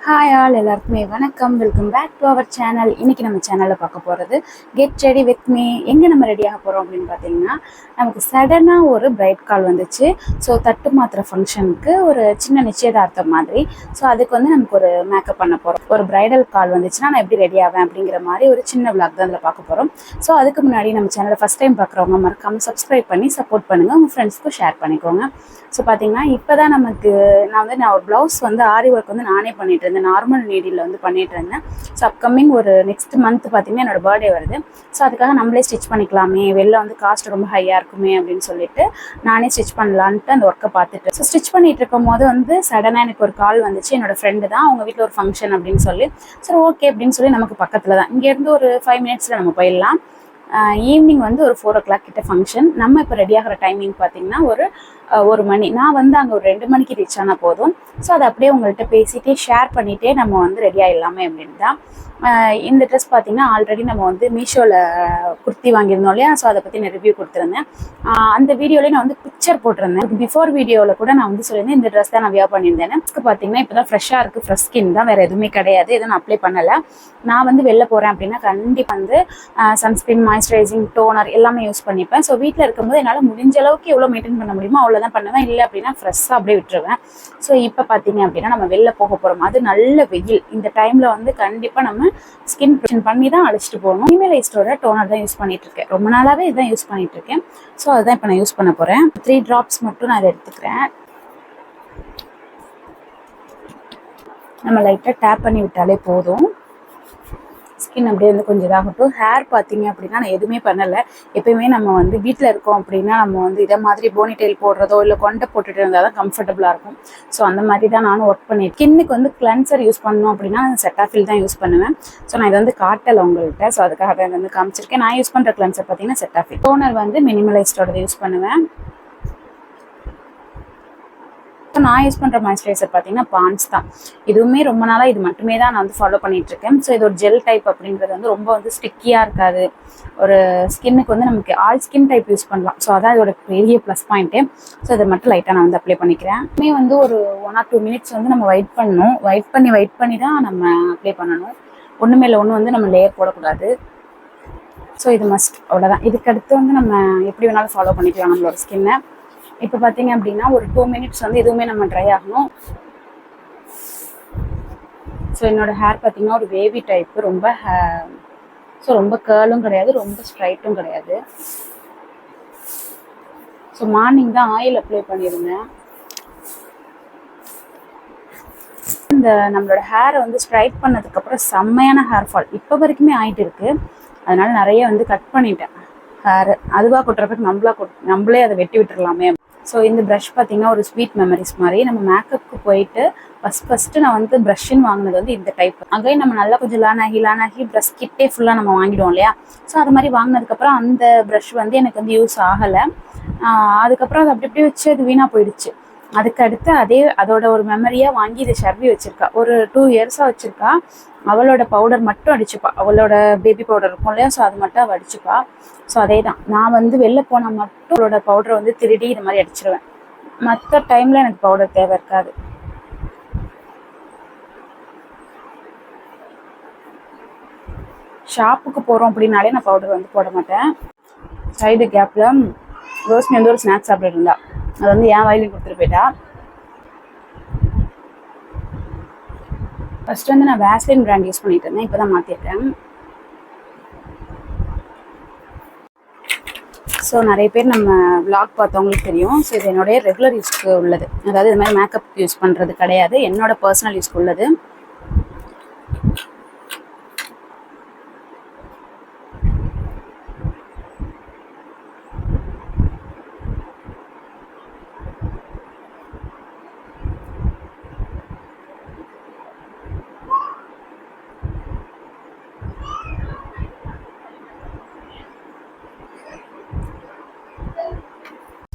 Hi all எல்லாருக்குமே வணக்கம். Welcome back to our channel இன்னைக்கு நம்ம சேனலில் பார்க்க போகிறது கெட் ரெடி வித் மீ எங்கே நம்ம ரெடியாக போகிறோம் அப்படின்னு பார்த்தீங்கன்னா நமக்கு சடனாக ஒரு பிரைட் கால் வந்துச்சு. ஸோ தட்டு மாத்திர ஃபங்க்ஷனுக்கு ஒரு சின்ன நிச்சயதார்த்தம் மாதிரி. ஸோ அதுக்கு வந்து நமக்கு ஒரு மேக்கப் பண்ண போகிறோம் ஒரு பிரைடல் கால் வந்துச்சுன்னா நான் எப்படி ரெடி ஆவேன் அப்படிங்கிற மாதிரி ஒரு சின்ன விளாக் தான் அதில் பார்க்க போகிறோம் ஸோ அதுக்கு முன்னாடி நம்ம சேனலை ஃபஸ்ட் டைம் பார்க்குறவங்க மறக்காமல் சப்ஸ்கிரைப் பண்ணி சப்போர்ட் பண்ணுங்கள் உங்கள் ஃப்ரெண்ட்ஸ்க்கும் ஷேர் பண்ணிக்கோங்க. ஸோ பார்த்தீங்கன்னா இப்போ தான் நமக்கு நான் வந்து நான் ஒரு ப்ளவுஸ் வந்து ஆரி ஒர்க் வந்து நானே பண்ணிட்டு இருந்தேன் நார்மல் நீடியில் வந்து பண்ணிட்டு இருந்தேன் ஸோ அப்கமிங் ஒரு நெக்ஸ்ட் மந்த் பார்த்தீங்கன்னா என்னோட பர்த்டே வருது. ஸோ அதுக்காக நம்மளே ஸ்டிச் பண்ணிக்கலாமே. வெளில வந்து காஸ்ட் ரொம்ப ஹையாக இருக்குமே அப்படின்னு சொல்லிட்டு நானே ஸ்டிச் பண்ணலான்ட்டு அந்த ஒர்க்கை பார்த்துட்டு. ஸோ ஸ்டிச் பண்ணிட்டு இருக்கும் போது வந்து சடனாக எனக்கு ஒரு கால் வந்துச்சு. என்னோட ஃப்ரெண்டு தான். அவங்க வீட்டில் ஒரு ஃபங்க்ஷன் அப்படின்னு சொல்லி. சரி ஓகே அப்படின்னு சொல்லி நமக்கு பக்கத்தில் தான். இங்கேருந்து ஒரு ஃபைவ் மினிட்ஸில் நம்ம போயிடலாம். ஈவினிங் வந்து ஒரு ஃபோர் ஓ கிளாக் கிட்ட ஃபங்க்ஷன் நம்ம இப்போ ரெடி ஆகிற டைமிங் பார்த்தீங்கன்னா ஒரு ஒரு மணி. நான் வந்து அங்கே ஒரு ரெண்டு மணிக்கு ரீச் ஆனால் போதும். ஸோ அதை அப்படியே உங்கள்கிட்ட பேசிட்டே ஷேர் பண்ணிகிட்டே நம்ம வந்து ரெடி ஆகிடலாமே அப்படின்னு தான் இந்த ட்ரெஸ் பார்த்தீங்கன்னா ஆல்ரெடி நம்ம வந்து மீஷோவில் குர்த்தி வாங்கியிருந்தோம் இல்லையா? ஸோ அதை பற்றி நான் ரிவ்யூ கொடுத்துருந்தேன் அந்த வீடியோலேயே நான் வந்து பிக்சர் போட்டிருந்தேன். பிஃபோர் வீடியோவில் கூட நான் வந்து சொல்லியிருந்தேன் இந்த ட்ரெஸ் தான் நான் வியா பண்ணியிருந்தேன் இதுக்கு பார்த்தீங்கன்னா இப்போ தான் ஃப்ரெஷ்ஷாக இருக்குது ஃப்ரெஷ் ஸ்கின் தான். வேறு எதுவுமே கிடையாது. எதுவும் நான் அப்ளை பண்ணலை. நான் வந்து வெளில போகிறேன் அப்படின்னா கண்டிப்பாக வந்து சன்ஸ்கிரீன் மாய்ஸ்சரைசிங் டோனர் எல்லாமே யூஸ் பண்ணிப்பேன். ஸோ வீட்டில் இருக்கும்போது என்னால் முடிஞ்ச அளவுக்கு எவ்வளோ மெயின்டைன் பண்ண முடியுமோ அவ்வளோ தான் பண்ணுவேன். இல்லை அப்படின்னா ஃப்ரெஷ்ஷாக அப்படியே விட்டுருவேன். ஸோ இப்போ பார்த்தீங்க அப்படின்னா நம்ம வெளில போக போகிறோம் அது நல்ல வெயில். இந்த டைமில் வந்து கண்டிப்பாக நம்ம ஸ்கின் ப்ரெஷன் பண்ணி தான் அழைச்சிட்டு போகணும். இமெயிலைஸ்டோட டோனர் தான் யூஸ் பண்ணிட்டு இருக்கேன் ரொம்ப நாளாகவே இதான் யூஸ் பண்ணிட்டு இருக்கேன் ஸோ அதுதான் இப்போ நான் யூஸ் பண்ண போகிறேன் த்ரீ ட்ராப்ஸ் மட்டும் நான் அதை எடுத்துக்கிறேன். நம்ம லைட்டாக டேப் பண்ணி விட்டாலே போதும். ஸ்கின் அப்படியே வந்து கொஞ்சம் இதாகட்டும். ஹேர் பார்த்தீங்க அப்படின்னா நான் எதுவுமே பண்ணலை. எப்பயுமே நம்ம வந்து வீட்டில் இருக்கோம் அப்படின்னா நம்ம வந்து இதை மாதிரி போனி டெயில் போடுறதோ இல்லை கொண்டை போட்டுட்டு இருந்தால் தான் கம்ஃபர்டபுளாக இருக்கும். ஸோ அந்த மாதிரி தான் நானும் ஒர்க் பண்ணியிருக்கேன் ஸ்கின்னுக்கு வந்து கிளென்சர் யூஸ் பண்ணணும் அப்படின்னா செட்டாஃபில் தான் யூஸ் பண்ணுவேன். ஸோ நான் இதை வந்து காட்டலை உங்கள்கிட்ட ஸோ அதுக்காக தான் வந்து காமிச்சிருக்கேன். நான் யூஸ் பண்ணுற கிளென்சர் பார்த்தீங்கன்னா செட்டாஃபில் டோனர் வந்து மினிமலைஸ்டோட யூஸ் பண்ணுவேன். ஸோ நான் யூஸ் பண்ணுற மாய்ஸ்சரைசர் பார்த்தீங்கன்னா பான்ஸ் தான். இதுவுமே ரொம்ப நாளாக இது மட்டுமே தான் நான் வந்து ஃபாலோ பண்ணிட்டு இருக்கேன். ஸோ இது ஒரு ஜெல் டைப் அப்படின்றது வந்து ரொம்ப வந்து ஸ்டிக்கியாக இருக்காது. ஒரு ஸ்கின்னுக்கு வந்து நமக்கு ஆல் ஸ்கின் டைப் யூஸ் பண்ணலாம். ஸோ அதான் இதோட பெரிய ப்ளஸ் பாயிண்ட்டு ஸோ இதை மட்டும் லைட்டாக நான் வந்து அப்ளை பண்ணிக்கிறேன். இதுவுமே வந்து ஒரு ஒன் ஆர் டூ மினிட்ஸ் வந்து நம்ம வெயிட் பண்ணணும். வெயிட் பண்ணி வெயிட் பண்ணி தான் நம்ம அப்ளை பண்ணணும். ஒன்று மேலே ஒன்று வந்து நம்ம லேயர் போடக்கூடாது. ஸோ இது மஸ்ட் அவ்வளோதான் இதுக்கு அடுத்து வந்து நம்ம எப்படி வேணாலும் ஃபாலோ பண்ணிக்கலாம் நம்மளோட ஸ்கின்னை இப்போ பார்த்தீங்க அப்படின்னா ஒரு டூ மினிட்ஸ் வந்து எதுவுமே நம்ம ட்ரை ஆகணும். ஸோ என்னோட ஹேர் பார்த்தீங்கன்னா ஒரு வேவி டைப்பு ரொம்ப ஸோ ரொம்ப கேர்லும் கிடையாது ரொம்ப ஸ்ட்ரைட்டும் கிடையாது. ஸோ மார்னிங் தான் ஆயில் அப்ளை பண்ணியிருந்தேன். இந்த நம்மளோட ஹேரை வந்து ஸ்ட்ரைட் பண்ணதுக்கப்புறம் செம்மையான ஹேர் ஃபால் இப்போ வரைக்குமே ஆயிட்டு இருக்கு. அதனால நிறைய வந்து கட் பண்ணிட்டேன். ஹேர் அதுவாக கொட்டுறதுக்கு நம்மளா கொட் நம்மளே அதை வெட்டி விட்டுறலாமே. ஸோ இந்த ப்ரஷ் பார்த்தீங்கன்னா ஒரு ஸ்வீட் மெமரிஸ் மாதிரி நம்ம மேக்கப்புக்கு போயிட்டு ஃபஸ்ட் ஃபஸ்ட்டு நான் வந்து ப்ரஷ்ஷுன்னு வாங்கினது வந்து இந்த டைப் அங்கே நம்ம நல்லா கொஞ்சம் லான் ஆகி லான் ஆகி ப்ரஷ் கிட்டே ஃபுல்லாக நம்ம வாங்கிடுவோம் இல்லையா? ஸோ அது மாதிரி வாங்கினதுக்கப்புறம் அந்த ப்ரஷ் வந்து எனக்கு வந்து யூஸ் ஆகலை. அதுக்கப்புறம் அது அப்படி அப்படியே வச்சு அது வீணாக போயிடுச்சு. அதுக்கடுத்து அதே அதோட ஒரு மெமரியாக வாங்கி இதை ஷர்வி வச்சிருக்கா. ஒரு டூ இயர்ஸாக வச்சிருக்கா. அவளோட பவுடர் மட்டும் அடிச்சுப்பா. அவளோட பேபி பவுடர் இருக்கும் இல்லையா? ஸோ அது மட்டும் அவள் அடிச்சுப்பா. ஸோ அதே தான் நான் வந்து வெளில போனால் மட்டும் அவளோட பவுடரை வந்து திருடி இது மாதிரி அடிச்சிருவேன். மற்ற டைமில் எனக்கு பவுடர் தேவை இருக்காது. ஷாப்புக்கு போகிறோம் அப்படின்னாலே நான் பவுடர் வந்து போட மாட்டேன். சைடு கேப்பில் ரோஸ்மி வந்து ஒரு ஸ்நாக்ஸ் சாப்பிட்டு இருந்தா. அது வந்து என் வயலையும் கொடுத்துட்டு போயிட்டா. ஃபர்ஸ்ட் வந்து நான் வேஸ்லின் பிராண்ட் யூஸ் பண்ணிட்டு இருந்தேன். இப்போ தான் மாற்றிட்டேன் ஸோ நிறைய பேர் நம்ம வ்ளாக் பார்த்தவங்களுக்கு தெரியும். ஸோ இது என்னுடைய ரெகுலர் யூஸ்க்கு உள்ளது. அதாவது இது மாதிரி மேக்கப் யூஸ் பண்ணுறது கிடையாது. என்னோட பர்சனல் யூஸ்க்கு உள்ளது.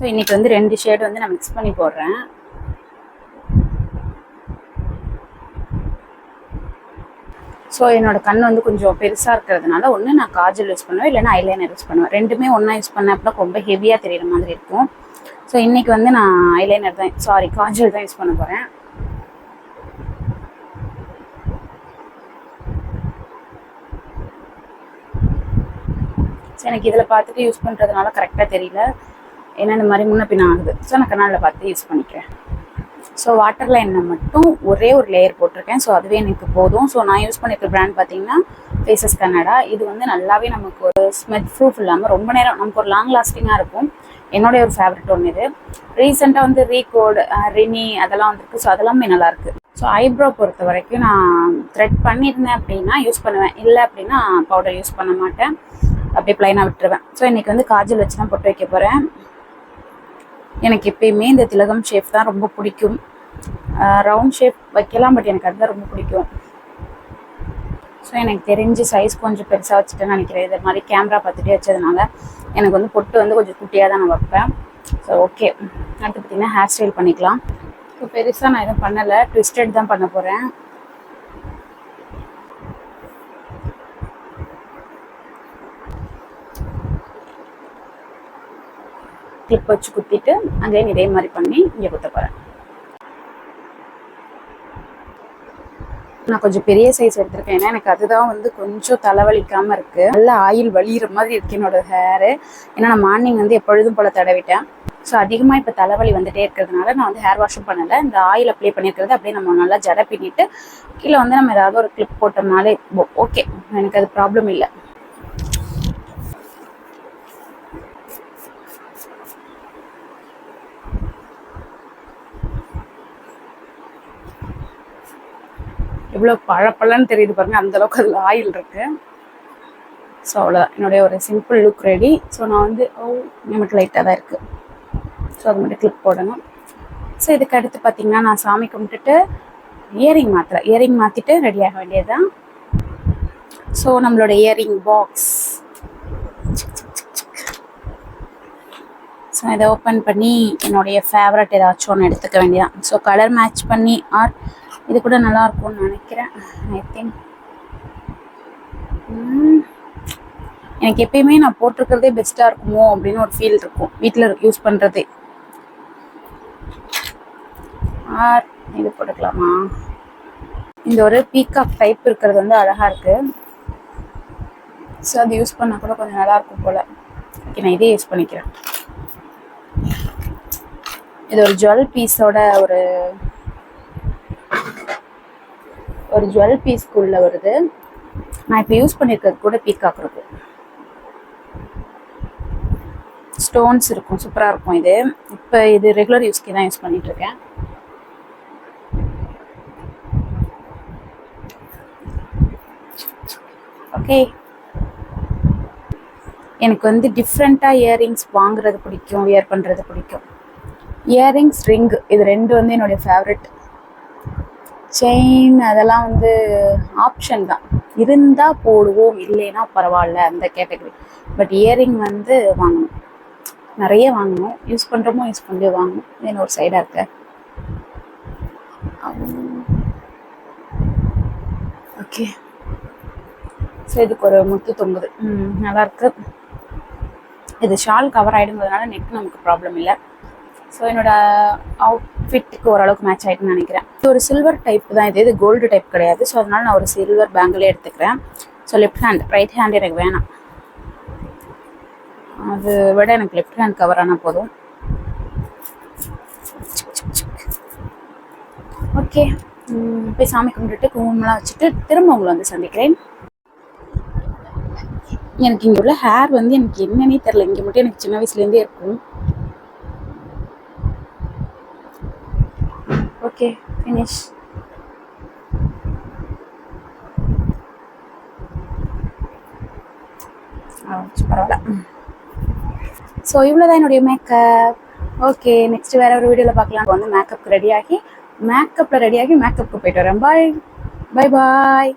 ஸோ இன்றைக்கி வந்து ரெண்டு ஷேடு வந்து நான் மிக்ஸ் பண்ணி போடுறேன். ஸோ என்னோட கண் வந்து கொஞ்சம் பெருசாக இருக்கிறதுனால ஒன்று நான் காஜல் யூஸ் பண்ணுவேன் இல்லைனா ஐலைனர் யூஸ் பண்ணுவேன். ரெண்டுமே ஒன்றா யூஸ் பண்ணேன் ரொம்ப ஹெவியாக தெரிகிற மாதிரி இருக்கும். ஸோ இன்றைக்கி வந்து நான் ஐலைனர் தான் சாரி காஜல் தான் யூஸ் பண்ண போகிறேன் ஸோ எனக்கு இதில் பார்த்துட்டு யூஸ் பண்ணுறதுனால கரெக்டாக தெரியல. ஏன்னா இந்த மாதிரி முன்ன பின்ன ஆகுது. ஸோ நான் கண்ணாடில் பார்த்து யூஸ் பண்ணிக்கிறேன். ஸோ வாட்டர் லைனில் மட்டும் ஒரே ஒரு லேயர் போட்டிருக்கேன். ஸோ அதுவே எனக்கு போதும். ஸோ நான் யூஸ் பண்ணியிருக்க பிராண்ட் பார்த்தீங்கன்னா ஃபேஸஸ் கன்னடா இது வந்து நல்லாவே நமக்கு ஒரு ஸ்மெத் ப்ரூஃப் இல்லாமல் ரொம்ப நேரம் நமக்கு ஒரு லாங் லாஸ்டிங்காக இருக்கும். என்னுடைய ஒரு ஃபேவரட் ஒன்று இது. ரீசெண்டாக வந்து ரீகோடு ரினி அதெல்லாம் வந்துருக்கு. ஸோ அதெல்லாமே நல்லாயிருக்கு ஸோ ஐப்ரோ பொறுத்த வரைக்கும் நான் த்ரெட் பண்ணியிருந்தேன் அப்படின்னா யூஸ் பண்ணுவேன். இல்லை அப்படின்னா பவுடர் யூஸ் பண்ண மாட்டேன். அப்படியே ப்ளைனாக விட்டுருவேன். ஸோ இன்றைக்கி வந்து காஜல் வச்சு தான் பொட்டு வைக்க போகிறேன் எனக்கு எப்பயுமே இந்த திலகம் ஷேப் தான் ரொம்ப பிடிக்கும். ரவுண்ட் ஷேப் வைக்கலாம் பட் எனக்கு அதுதான் ரொம்ப பிடிக்கும். ஸோ எனக்கு தெரிஞ்சு சைஸ் கொஞ்சம் பெருசாக வச்சுட்டேன்னு நினைக்கிறேன். இது மாதிரி கேமரா பார்த்துட்டே வச்சதுனால எனக்கு வந்து பொட்டு வந்து கொஞ்சம் குட்டியாக தான் நான் வைப்பேன். ஸோ ஓகே அடுத்து பார்த்திங்கன்னா ஹேர் ஸ்டைல் பண்ணிக்கலாம். ஸோ பெருசாக நான் எதுவும் பண்ணலை. ட்விஸ்டட் தான் பண்ண போகிறேன் கிளிப் வச்சு குத்திட்டு அங்கேயும் இதே மாதிரி பண்ணி இங்கே குத்த போகிறேன் நான் கொஞ்சம் பெரிய சைஸ் எடுத்திருக்கேன். ஏன்னா எனக்கு அதுதான் வந்து கொஞ்சம் தலைவலிக்காமல் இருக்குது நல்லா ஆயில் வலிகிற மாதிரி இருக்கு என்னோட ஹேரு ஏன்னா நான் மார்னிங் வந்து எப்பொழுதும் போல தடவிட்டேன். ஸோ அதிகமாக இப்போ தலைவலி வந்துட்டே இருக்கிறதுனால நான் வந்து ஹேர் வாஷும் பண்ணலை. இந்த ஆயில் அப்ளை பண்ணியிருக்கிறது அப்படியே நம்ம நல்லா ஜட பின்னிட்டு கீழே வந்து நம்ம ஏதாவது ஒரு கிளிப் போட்டோம்னாலே ஓகே எனக்கு அது ப்ராப்ளம் இல்லை. எவ்வளோ பழப்பழன்னு தெரியுது பாருங்கள் அந்த அளவுக்கு அதில் ஆயில் இருக்கு. ஸோ அவ்வளோதான் என்னுடைய ஒரு சிம்பிள் லுக் ரெடி ஸோ நான் வந்து ஓ நமக்கு லைட்டாக தான் இருக்குது ஸோ அது மட்டும் கிளிக் போடணும். ஸோ இதுக்கு அடுத்து பார்த்தீங்கன்னா நான் சாமி கும்பிட்டுட்டு இயரிங் மாற்றுறேன் இயரிங் மாற்றிட்டு ரெடி ஆக வேண்டியது தான் ஸோ நம்மளோட இயரிங் பாக்ஸ் ஸோ இதை ஓப்பன் பண்ணி என்னுடைய ஃபேவரட் ஏதாச்சும் ஒன்று எடுத்துக்க வேண்டியதான் ஸோ கலர் மேட்ச் பண்ணி ஆர் இது கூட நல்லா இருக்கும்னு நினைக்கிறேன். ஐ திங்க் எனக்கு எப்பயுமே நான் போட்டிருக்கிறதே பெஸ்ட்டாக இருக்குமோ அப்படின்னு ஒரு ஃபீல் இருக்கும். வீட்டில் யூஸ் பண்ணுறதே ஆர் இது போட்டுக்கலாமா? இந்த ஒரு பீகாக் டைப் இருக்கிறது வந்து அழகாக இருக்குது ஸோ அது யூஸ் பண்ணால் கூட கொஞ்சம் நல்லா இருக்கும் போல். ஓகே நான் இதே யூஸ் பண்ணிக்கிறேன். இது ஒரு ஜுவல் பீஸோட ஒரு ஒரு ஜுவல் பீஸ்க்குள்ளே வருது. நான் இப்போ யூஸ் பண்ணியிருக்கிறது கூட பீக்காக் இருக்கும். ஸ்டோன்ஸ் இருக்கும் சூப்பராக இருக்கும் இது. இப்போ இது ரெகுலர் யூஸ்க்கு தான் யூஸ் பண்ணிகிட்ருக்கேன் இருக்கேன். ஓகே எனக்கு வந்து டிஃப்ரெண்ட்டாக இயரிங்ஸ் வாங்குறது பிடிக்கும் வியர் பண்ணுறது பிடிக்கும். இயரிங்ஸ் ரிங் இது ரெண்டு வந்து என்னுடைய ஃபேவரட் செயின் அதெல்லாம் வந்து ஆப்ஷன் தான். இருந்தால் போடுவோம் இல்லைன்னா பரவாயில்ல அந்த கேட்டகரி பட் இயரிங் வந்து வாங்கணும். நிறைய வாங்கணும். யூஸ் பண்ணுறோமோ யூஸ் பண்ணி வாங்கணும். என்ன ஒரு சைடாக இருக்க? ஓகே ஸோ இதுக்கு ஒரு முத்து தொங்குது. ம் நல்லாயிருக்கு இது ஷால் கவர் ஆகிடுங்கிறதுனால நெக் நமக்கு ப்ராப்ளம் இல்லை. ஸோ என்னோட அவுட்ஃபிட்டுக்கு ஓரளவுக்கு மேட்ச் ஆகிட்டுன்னு நினைக்கிறேன். இது ஒரு சில்வர் டைப் தான் இது. இது கோல்டு டைப் கிடையாது. ஸோ அதனால நான் ஒரு சில்வர் பேங்கிலே எடுத்துக்கிறேன். So left hand right hand எனக்கு வேணாம். அது விட எனக்கு லெஃப்ட் ஹேண்ட் கவர் ஆனால் போதும். ஓகே போய் சாமி கும்பிட்டுட்டு குங்குமம்லாம் வச்சுட்டு திரும்ப உங்களை வந்து சந்திக்கிறேன். எனக்கு இங்கே உள்ள ஹேர் வந்து எனக்கு என்னன்னே தெரில இங்கே மட்டும் எனக்கு சின்ன வயசுலேருந்தே இருக்கும். ஓகே ஃபினிஷ் பரவாயில்ல. ஸோ இவ்வளோதான் என்னுடைய மேக்கப் ஓகே நெக்ஸ்ட் வேற ஒரு வீடியோவில் பார்க்கலாம். வந்து மேக்கப்புக்கு ரெடியாகி மேக்கப்பில் ரெடியாகி மேக்கப்புக்கு போயிட்டு வரேன். பாய் பாய் பாய்